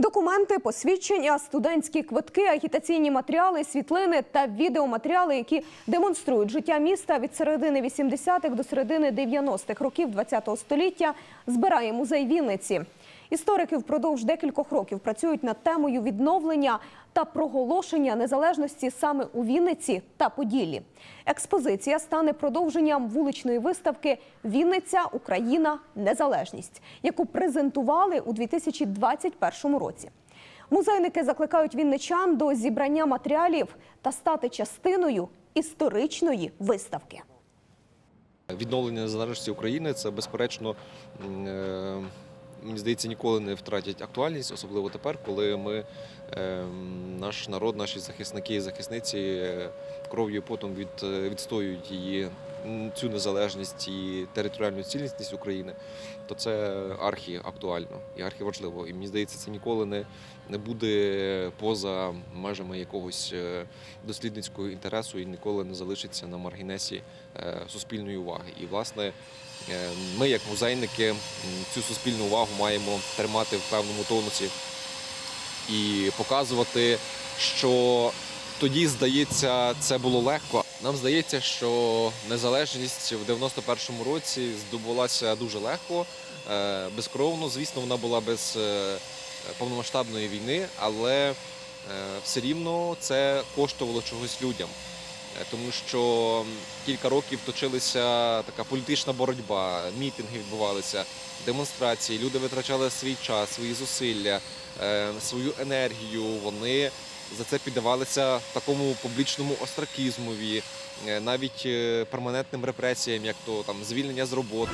Документи, посвідчення, студентські квитки, агітаційні матеріали, світлини та відеоматеріали, які демонструють життя міста від середини 80-х до середини 90-х років ХХ століття, збирає музей Вінниці. Історики впродовж декількох років працюють над темою відновлення та проголошення незалежності саме у Вінниці та Поділлі. Експозиція стане продовженням вуличної виставки Вінниця, Україна, Незалежність, яку презентували у 2021 році. Музейники закликають вінничан до зібрання матеріалів та стати частиною історичної виставки. Відновлення незалежності України це безперечно. Мені здається, ніколи не втратять актуальність, особливо тепер, коли ми, е, наш народ, наші захисники і захисниці е, кров'ю потом від, е, відстоюють її цю незалежність і територіальну цілісність України, то це архі актуально і архі важливо. І мені здається, це ніколи не, не буде поза межами якогось е, дослідницького інтересу і ніколи не залишиться на маргінесі е, суспільної уваги. І власне е, ми, як музейники, цю суспільну увагу маємо тримати в певному тонусі і показувати, що тоді, здається, це було легко. Нам здається, що незалежність в 91-му році здобулася дуже легко, е, безкровно. Звісно, вона була без е, повномасштабної війни, але е, все рівно це коштувало чогось людям. Тому що кілька років точилася така політична боротьба, мітинги відбувалися, демонстрації. Люди витрачали свій час, свої зусилля, свою енергію. Вони за це піддавалися такому публічному остракізмові, е, навіть е, перманентним репресіям, як то там звільнення з роботи.